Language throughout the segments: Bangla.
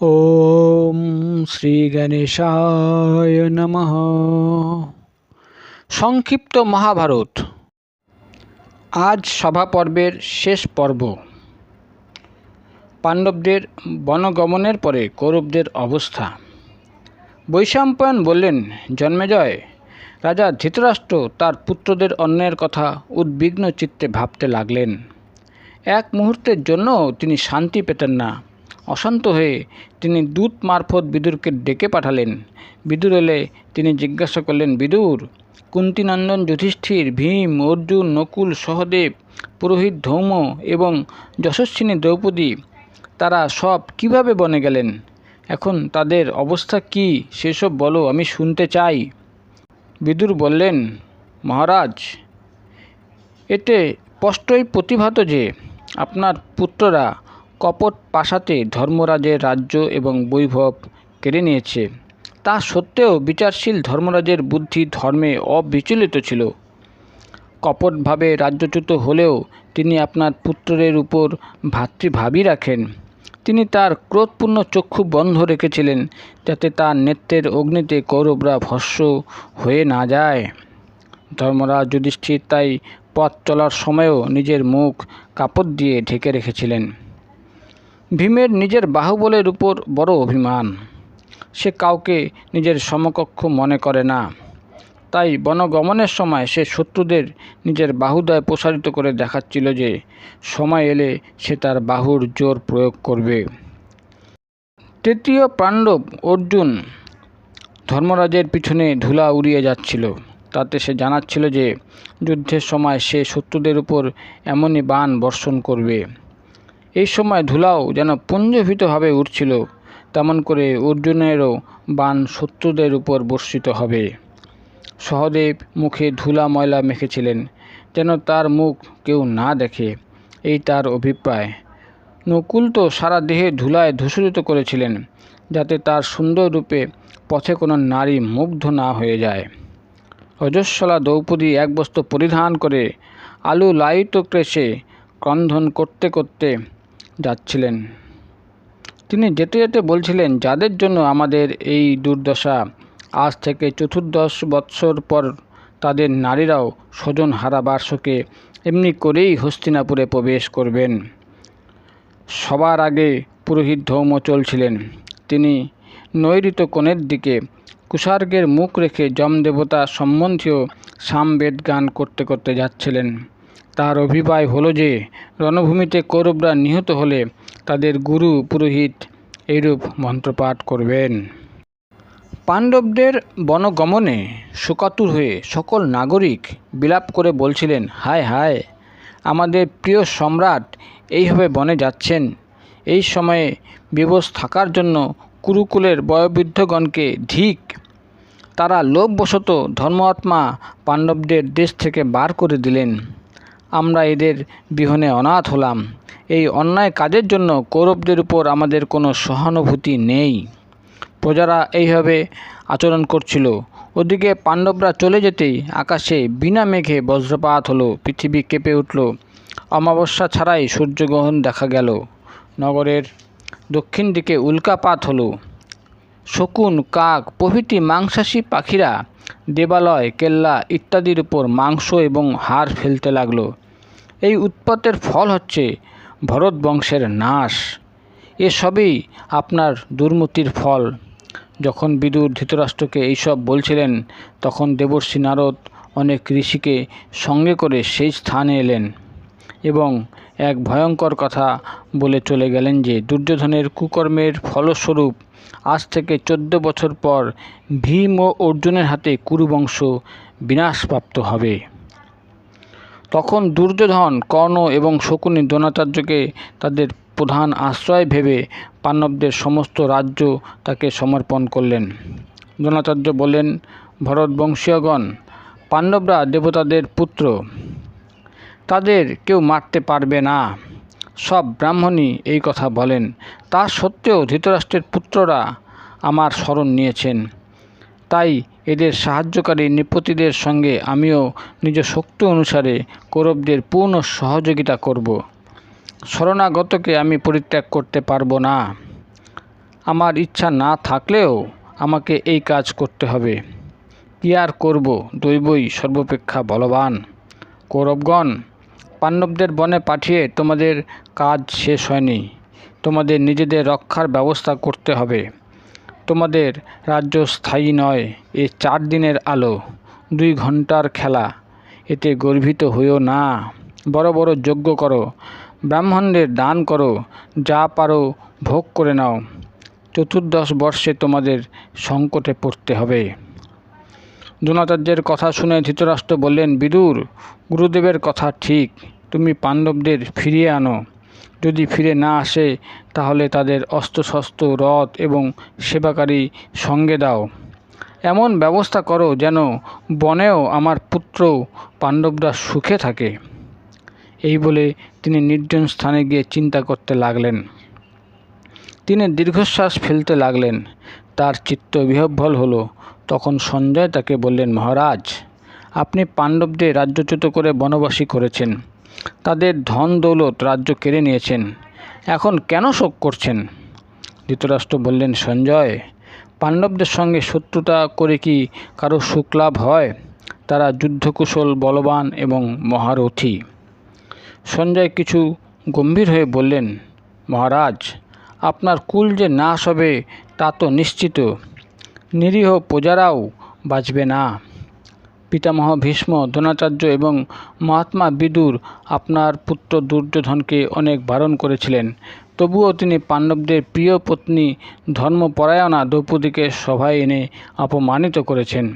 ওম শ্রী গণেশায় নমঃ। সংক্ষিপ্ত মহাভারত। আজ সভা পর্বের শেষ পর্ব। পাণ্ডবদের বনগমনের পরে কৌরবদের অবস্থা। বৈশাম্পায়ন বললেন জন্মেজয় রাজা ধৃতরাষ্ট্র তার পুত্রদের অন্যের কথা উদ্বিগ্ন চিত্তে ভাবতে লাগলেন। এক মুহূর্তের জন্য তিনি শান্তি পেতেন না। অশান্ত হয়ে তিনি দূত মারফত বিদুরকে ডেকে পাঠালেন। বিদুর এলে তিনি জিজ্ঞাসা করলেন, বিদুর, কুন্তিনন্দন যুধিষ্ঠির, ভীম, অর্জুন, নকুল, সহদেব, পুরোহিত ধৌম এবং যশস্বিনী দ্রৌপদী, তারা সব কীভাবে বনে গেলেন? এখন তাদের অবস্থা কি? সেসব বলো, আমি শুনতে চাই। বিদুর বললেন, মহারাজ, এতে স্পষ্টই প্রতিভাত যে আপনার পুত্ররা কপট পাশাতে ধর্মরাজের রাজ্য এবং বৈভব কেড়ে নিয়েছে। তা সত্ত্বেও বিচারশীল ধর্মরাজের বুদ্ধি ধর্মে অবিচলিত ছিল। কপটভাবে রাজ্যচ্যুত হলেও তিনি আপনার পুত্রের উপর ভাতৃভাবই রাখেন। তিনি তার ক্রোধপূর্ণ চক্ষু বন্ধ রেখেছিলেন যাতে তার নেত্রের অগ্নিতে কৌরবরা ভস্য হয়ে না যায়। ধর্মরাজ যুধিষ্ঠির তাই পথ চলার সময়ও নিজের মুখ কাপড় দিয়ে ঢেকে রেখেছিলেন। ভীমের নিজের বাহুবলের উপর বড় অভিমান। সে কাউকে নিজের সমকক্ষ মনে করে না। তাই বনগমনের সময় সে শত্রুদের নিজের বাহুদয় প্রসারিত করে দেখাচ্ছিল যে সময় এলে সে তার বাহুর জোর প্রয়োগ করবে। তৃতীয় পাণ্ডব অর্জুন ধর্মরাজের পিছনে ধুলা উড়িয়ে যাচ্ছিল। তাতে সে জানাচ্ছিল যে যুদ্ধের সময় সে শত্রুদের উপর এমনই বান বর্ষণ করবে। এই সময় ধুলাও যেন পুঞ্জভীতভাবে উঠছিল, তেমন করে অর্জুনেরও বান শত্রুদের উপর বর্ষিত হবে। সহদেব মুখে ধুলা ময়লা মেখেছিলেন, যেন তার মুখ কেউ না দেখে, এই তার অভিপ্রায়। নকুল তো সারা দেহে ধুলায় ধূসরিত করেছিলেন, যাতে তার সুন্দর রূপে পথে কোনো নারী মুগ্ধ না হয়ে যায়। রজস্বলা দ্রৌপদী এক বস্ত্র পরিধান করে আলু লাইট ক্রেশে ক্রন্ধন করতে করতে যাচ্ছিলেন। তিনি যেতে যেতে বলছিলেন, যাদের জন্য আমাদের এই দুর্দশা, আজ থেকে চতুর্দশ বৎসর পর তাদের নারীরাও স্বজন হারাবার শোকে এমনি করেই হস্তিনাপুরে প্রবেশ করবেন। সবার আগে পুরোহিত ধৌম চলছিলেন। তিনি নৈরিত কোণের দিকে কুষার্গের মুখ রেখে যমদেবতা সম্বন্ধীয় সামবেদ গান করতে করতে যাচ্ছিলেন। তার অভিপ্রায় হলো যে, রণভূমিতে কৌরবরা নিহত হলে তাদের গুরু পুরোহিত এইরূপ মন্ত্রপাঠ করবেন। পাণ্ডবদের বনগমনে শোকাতুর হয়ে সকল নাগরিক বিলাপ করে বলছিলেন, হায় হায়, আমাদের প্রিয় সম্রাট এইভাবে বনে যাচ্ছেন। এই সময়ে বিবশ থাকার জন্য কুরুকুলের বয়োবৃদ্ধগণকে ধিক তারা লোভবশত ধর্মাত্মা পাণ্ডবদের দেশ থেকে বার করে দিলেন। আমরা এদের বিহনে অনাথ হলাম। এই অন্যায় কাজের জন্য কৌরবদের উপর আমাদের কোনো সহানুভূতি নেই। প্রজারা এইভাবে আচরণ করছিল। ওদিকে পাণ্ডবরা চলে যেতেই আকাশে বিনা মেঘে বজ্রপাত হলো, পৃথিবী কেঁপে উঠল। অমাবস্যা ছাড়াই সূর্যগ্রহণ দেখা গেল। নগরের দক্ষিণ দিকে উল্কাপাত হলো। শকুন, কাক প্রভৃতি মাংসাশী পাখিরা দেবালয়, কেল্লা ইত্যাদির উপর মাংস এবং হাড় ফেলতে লাগল। এই উৎপাতের ফল হচ্ছে ভরত বংশের নাশ। এসবই আপনার দুর্মতির ফল। যখন বিদুর ধৃতরাষ্ট্রকে এইসব বলছিলেন, তখন দেবর্ষী নারদ অনেক ঋষিকে সঙ্গে করে সেই স্থানে এলেন এবং এক ভয়ঙ্কর কথা বলে চলে গেলেন যে, দুর্যোধনের কুকর্মের ফলস্বরূপ আজ থেকে চোদ্দ বছর পর ভীম ও অর্জুনের হাতে কুরুবংশ বিনাশপ্রাপ্ত হবে। তখন দুর্যোধন কর্ণ এবং শকুনি দ্রোণাচার্যকে তাদের প্রধান আশ্রয় ভেবে পাণ্ডবদের সমস্ত রাজ্য তাকে সমর্পণ করলেন। দ্রোণাচার্য বললেন, ভরতবংশীয়গণ, পাণ্ডবরা দেবতাদের পুত্র। তাদের কেউ মারতে পারবে না। সব ব্রাহ্মণই এই কথা বলেন। তা সত্ত্বেও ধৃতরাষ্ট্রের পুত্ররা আমার স্মরণ নিয়েছেন। তাই এদের সাহায্যকারী নৃপতিদের সঙ্গে আমিও নিজ শক্তি অনুসারে কৌরবদের পূর্ণ সহযোগিতা করব। শরণাগতকে আমি পরিত্যাগ করতে পারব না। আমার ইচ্ছা না থাকলেও আমাকে এই কাজ করতে হবে। কি আর করব? দৈবই সর্বাপেক্ষা বলবান। কৌরবগণ পাণ্ডবদের বনে পাঠিয়ে তোমাদের কাজ শেষ হয়নি। তোমাদের নিজেদের রক্ষার ব্যবস্থা করতে হবে। তোমাদের রাজ্য স্থায়ী নয়, এ চার দিনের আলো, দুই ঘণ্টার খেলা। এতে গর্বিত হইও না। বড় বড় যজ্ঞ করো, ব্রাহ্মণদের দান করো, যা পারো ভোগ করে নাও। চতুর্দশ বর্ষে তোমাদের সংকটে পড়তে হবে। দ্রোণাচার্যের কথা শুনে ধৃতরাষ্ট্র বললেন, বিদুর, গুরুদেবের কথা ঠিক। তুমি পাণ্ডবদের ফিরিয়ে আনো। যদি ফিরে না আসে, তাহলে তাদের অস্ত্রশস্ত্র, রথ এবং সেবাকারী সঙ্গে দাও। এমন ব্যবস্থা করো যেন বনেও আমার পুত্র পাণ্ডবরা সুখে থাকে। এই বলে তিনি নির্জন স্থানে গিয়ে চিন্তা করতে লাগলেন। তিনি দীর্ঘশ্বাস ফেলতে লাগলেন। তার চিত্ত বিহ্বল হলো। তখন সঞ্জয় তাকে বললেন, মহারাজ, আপনি পাণ্ডবদের রাজ্যচ্যুত করে বনবাসী করেছেন। তাদের ধন দৌলত রাজ্য কেড়ে নিয়েছেন। এখন কেন শোক করছেন? ধৃতরাষ্ট্র বললেন, সঞ্জয়, পাণ্ডবদের সঙ্গে শত্রুতা করে কি কারও সুখলাভ হয়? তারা যুদ্ধকুশল, বলবান এবং মহারথী। সঞ্জয় কিছু গম্ভীর হয়ে বললেন, মহারাজ, আপনার কুল যে নাশ হবে তা তো নিশ্চিত। নিরীহ প্রজারাও বাঁচবে না। পিতামহ ভীষ্ম, দ্রোণাচার্য এবং মহাত্মা বিদুর আপনার পুত্র দুর্যোধনকে অনেক বারণ করেছিলেন। তবুও তিনি পাণ্ডবদের প্রিয় পত্নী ধর্মপরায়ণা দ্রৌপদীকে সভায় এনে অপমানিত করেছেন।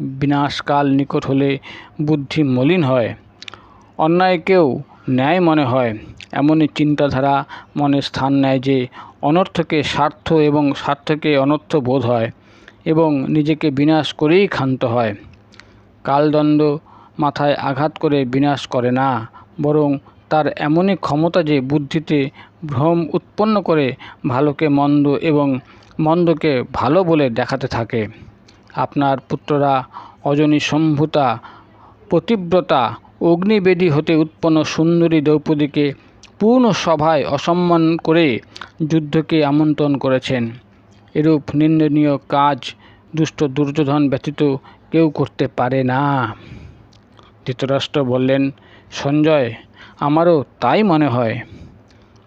বিনাশকাল নিকট হলে বুদ্ধি মলিন হয়। অন্যায়কেও ন্যায় মনে হয়। এমনই চিন্তাধারা মনে স্থান নেয় যে, অনর্থকে স্বার্থ এবং স্বার্থকে অনর্থ বোধ হয়। এবং নিজেকে বিনাশ করেই ক্ষান্ত হয়। কালদণ্ড মাথায় আঘাত করে বিনাশ করে না, বরং তার এমনই ক্ষমতা যে বুদ্ধিতে ভ্রম উৎপন্ন করে ভালোকে মন্দ এবং মন্দকে ভালো বলে দেখাতে থাকে। আপনার পুত্ররা অজনী সম্ভূতা, পতিব্রতা, অগ্নিবেদী হতে উৎপন্ন সুন্দরী দ্রৌপদীকে পূর্ণ সভায় অসম্মান করে যুদ্ধকে আমন্ত্রণ করেছেন। এরূপ নিন্দনীয় কাজ দুষ্ট দুর্যোধন ব্যতীত কেউ করতে পারে না। ধৃতরাষ্ট্র বললেন, সঞ্জয়, আমারও তাই মনে হয়।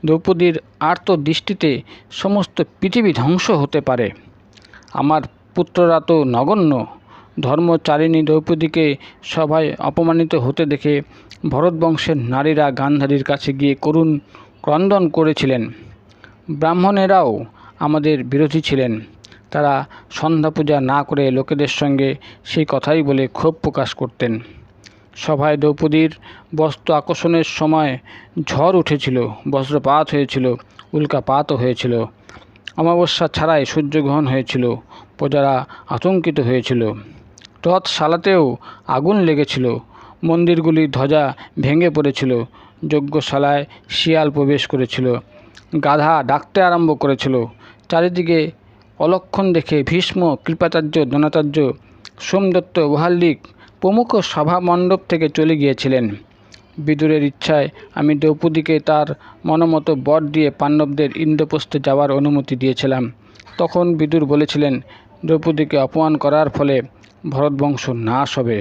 দ্রৌপদীর আর্ত দৃষ্টিতে সমস্ত পৃথিবী ধ্বংস হতে পারে। আমার পুত্ররা তো নগণ্য। ধর্মচারিণী দ্রৌপদীকে সভায় অপমানিত হতে দেখে ভরতবংশের নারীরা গান্ধারীর কাছে গিয়ে করুণ ক্রন্দন করেছিলেন। ব্রাহ্মণেরাও আমাদের বিরোধী ছিলেন। তারা সন্ধ্যা পূজা না করে লোকেদের সঙ্গে সেই কথাই বলে ক্ষোভ প্রকাশ করতেন। সভায় দ্রৌপদীর বস্ত্র আকর্ষণের সময় ঝড় উঠেছিল বস্ত্রপাত হয়েছিল, উল্কাপাতও হয়েছিল। অমাবস্যা ছাড়াই সূর্যগ্রহণ হয়েছিল, প্রজারা আতঙ্কিত হয়েছিল। রথ সালাতেও আগুন লেগেছিল, মন্দিরগুলির ধ্বজা ভেঙে পড়েছিল, যজ্ঞশালায় শিয়াল প্রবেশ করেছিল, গাধা ডাকতে আরম্ভ করেছিল, চারিদিকে অলক্ষণ দেখে ভীষ্ম, কৃপাচার্য দ্রোণাচার্য সোমদত্ত ওহাল্লিক প্রমুখ সভা মণ্ডপ থেকে চলে গিয়েছিলেন। বিদুরের ইচ্ছায় আমি দ্রৌপদীকে তার মনোমতো বর দিয়ে পাণ্ডবদের ইন্দ্রপ্রস্থে যাওয়ার অনুমতি দিয়েছিলাম। তখন বিদুর বলেছিলেন, দ্রৌপদীকে অপমান করার ফলে ভরতবংশ নাশ হবে।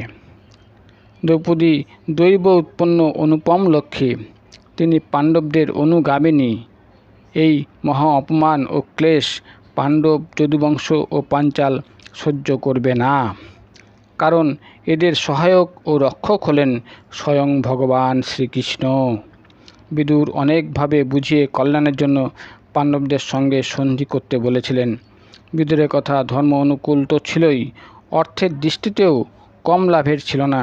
দ্রৌপদী দৈব উৎপন্ন অনুপম লক্ষ্মী, তিনি পাণ্ডবদের অনুগামিনী। এই মহা অপমান ও ক্লেশ পাণ্ডব যদুবংশ ও পাঞ্চাল সহ্য করবে না। কারণ এদের সহায়ক ও রক্ষক হলেন স্বয়ং ভগবান শ্রীকৃষ্ণ। বিদুর অনেকভাবে বুঝিয়ে কল্যাণের জন্য পাণ্ডবদের সঙ্গে সন্ধি করতে বলেছিলেন। বিদুরের কথা ধর্ম অনুকূল তো ছিলই, অর্থের দৃষ্টিতেও কম লাভের ছিল না।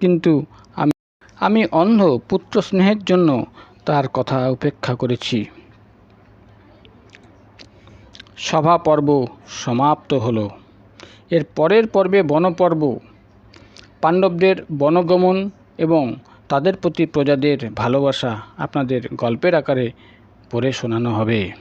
কিন্তু আমি আমি অন্ধ পুত্র স্নেহের জন্য তার কথা উপেক্ষা করেছি। সভা পর্ব সমাপ্ত হলো। এর পরের পর্বে বনপর্ব। পাণ্ডবদের বনগমন এবং তাদের প্রতি প্রজাদের ভালোবাসা আপনাদের গল্পের আকারে পড়ে শোনানো হবে।